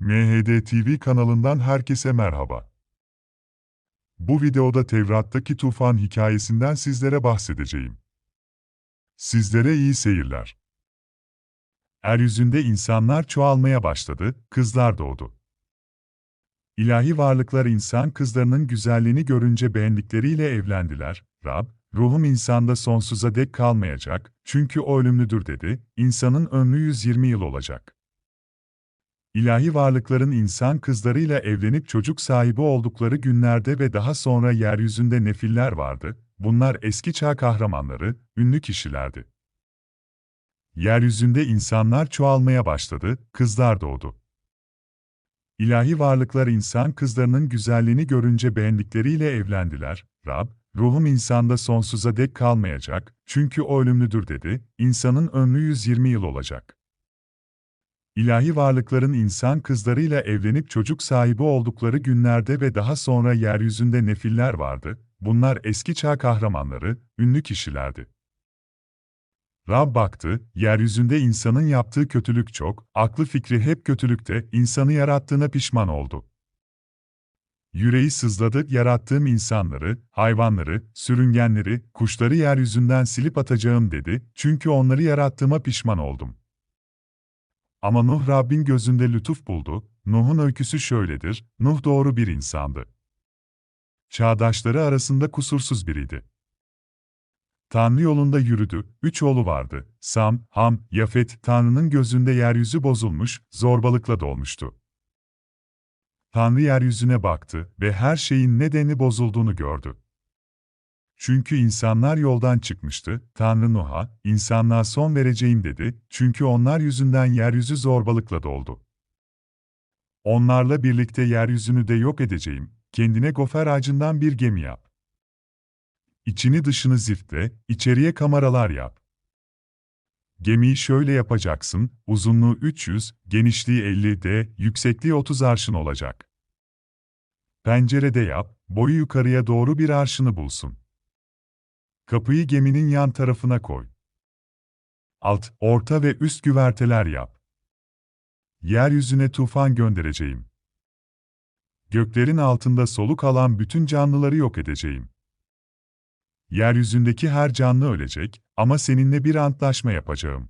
MHD TV kanalından herkese merhaba. Bu videoda Tevrat'taki tufan hikayesinden sizlere bahsedeceğim. Sizlere iyi seyirler. Eryüzünde insanlar çoğalmaya başladı, kızlar doğdu. İlahi varlıklar insan kızlarının güzelliğini görünce beğendikleriyle evlendiler. Rab, ruhum insanda sonsuza dek kalmayacak, çünkü o ölümlüdür dedi, insanın ömrü 120 yıl olacak. İlahi varlıkların insan kızlarıyla evlenip çocuk sahibi oldukları günlerde ve daha sonra yeryüzünde nefiller vardı, bunlar eski çağ kahramanları, ünlü kişilerdi. Yeryüzünde insanlar çoğalmaya başladı, kızlar doğdu. İlahi varlıklar insan kızlarının güzelliğini görünce beğendikleriyle evlendiler. Rab, ruhum insanda sonsuza dek kalmayacak, çünkü o ölümlüdür dedi, insanın ömrü 120 yıl olacak. İlahi varlıkların insan kızlarıyla evlenip çocuk sahibi oldukları günlerde ve daha sonra yeryüzünde nefiller vardı, bunlar eski çağ kahramanları, ünlü kişilerdi. Rab baktı, yeryüzünde insanın yaptığı kötülük çok, aklı fikri hep kötülükte, insanı yarattığına pişman oldu. Yüreği sızladı, yarattığım insanları, hayvanları, sürüngenleri, kuşları yeryüzünden silip atacağım dedi, çünkü onları yarattığıma pişman oldum. Ama Nuh Rabbin gözünde lütuf buldu, Nuh'un öyküsü şöyledir, Nuh doğru bir insandı. Çağdaşları arasında kusursuz biriydi. Tanrı yolunda yürüdü, üç oğlu vardı, Sam, Ham, Yafet, Tanrı'nın gözünde yeryüzü bozulmuş, zorbalıkla dolmuştu. Tanrı yeryüzüne baktı ve her şeyin nedeni bozulduğunu gördü. Çünkü insanlar yoldan çıkmıştı, Tanrı Nuh'a, insanlığa son vereceğim dedi, çünkü onlar yüzünden yeryüzü zorbalıkla doldu. Onlarla birlikte yeryüzünü de yok edeceğim, kendine gofer ağacından bir gemi yap. İçini dışını ziftle, içeriye kameralar yap. Gemiyi şöyle yapacaksın, uzunluğu 300, genişliği 50 d, yüksekliği 30 arşın olacak. Pencerede yap, boyu yukarıya doğru bir arşını bulsun. Kapıyı geminin yan tarafına koy. Alt, orta ve üst güverteler yap. Yeryüzüne tufan göndereceğim. Göklerin altında soluk alan bütün canlıları yok edeceğim. Yeryüzündeki her canlı ölecek ama seninle bir antlaşma yapacağım.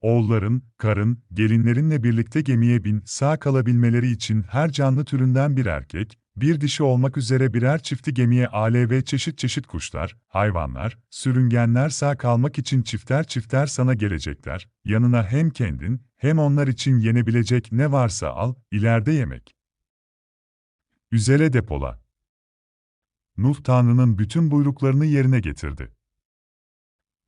Oğulların, karın, gelinlerinle birlikte gemiye bin, sağ kalabilmeleri için her canlı türünden bir erkek, bir dişi olmak üzere birer çifti gemiye ale ve çeşit çeşit kuşlar, hayvanlar, sürüngenler sağ kalmak için çifter çifter sana gelecekler, yanına hem kendin, hem onlar için yenebilecek ne varsa al, ileride yemek. Üzere depola. Nuh Tanrı'nın bütün buyruklarını yerine getirdi.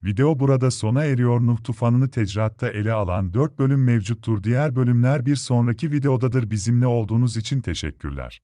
Video burada sona eriyor. Nuh tufanını tecratta ele alan 4 bölüm mevcuttur. Diğer bölümler bir sonraki videodadır. Bizimle olduğunuz için teşekkürler.